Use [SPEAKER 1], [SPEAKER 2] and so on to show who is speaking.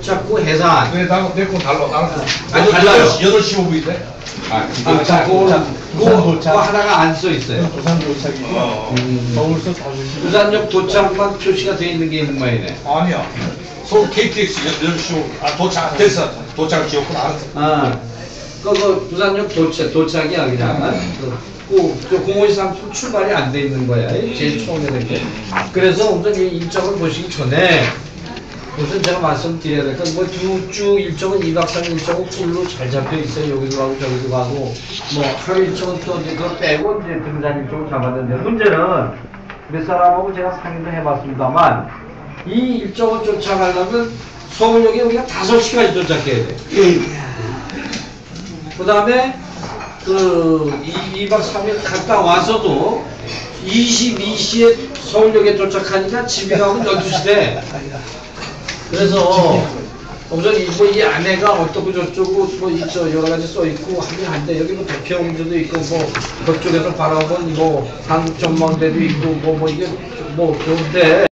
[SPEAKER 1] 도착구 해산.
[SPEAKER 2] 왜 나는 내건 달라. 나는
[SPEAKER 1] 아니, 달라요.
[SPEAKER 2] 8시 5분인데. 아,
[SPEAKER 1] 자, 그거, 그거. 그거 하나가 안 써 있어요.
[SPEAKER 3] 부산 도착이고
[SPEAKER 2] 어.
[SPEAKER 3] 서울서 5시
[SPEAKER 1] 부산역 도착만 표시가 돼 있는 게 있는 모양이네.
[SPEAKER 2] 아니야. 서울 KTX 8시 5분. 아, 도착 됐어. 도착 지었구나. 알았어.
[SPEAKER 1] 아, 그, 그 부산역 도착, 도착이야, 그냥. 그, 그, 그0523 출발이 안 돼 있는 거야. 제일 처음에 된 게. 그래서 우선 이 일정을 보시기 전에 우선 제가 말씀드려야 될 건, 뭐, 쭉, 쭉 일정은 2박 3일 일정은 풀로 잘 잡혀 있어요. 여기도 가고 저기도 가고. 뭐, 하루 일정은 또 이제 그거 빼고 이제 등산 일정을 잡았는데, 문제는 몇 사람하고 제가 상의도 해봤습니다만, 이 일정을 쫓아가려면 서울역에 우리가 5시까지 도착해야 돼. 그 다음에 그 2, 박 3일 갔다 와서도 22시에 서울역에 도착하니까 집에 가면 12시 돼. 그래서 우선 이, 뭐, 이 안에가 어떻고 저쩌고 뭐, 이, 저, 여러 가지 써 있고 하긴 한데, 여기 뭐 대표홍조도 있고, 뭐, 그쪽에서 바라본 뭐, 한국 전망대도 있고, 뭐, 뭐, 이게 뭐, 좋은데,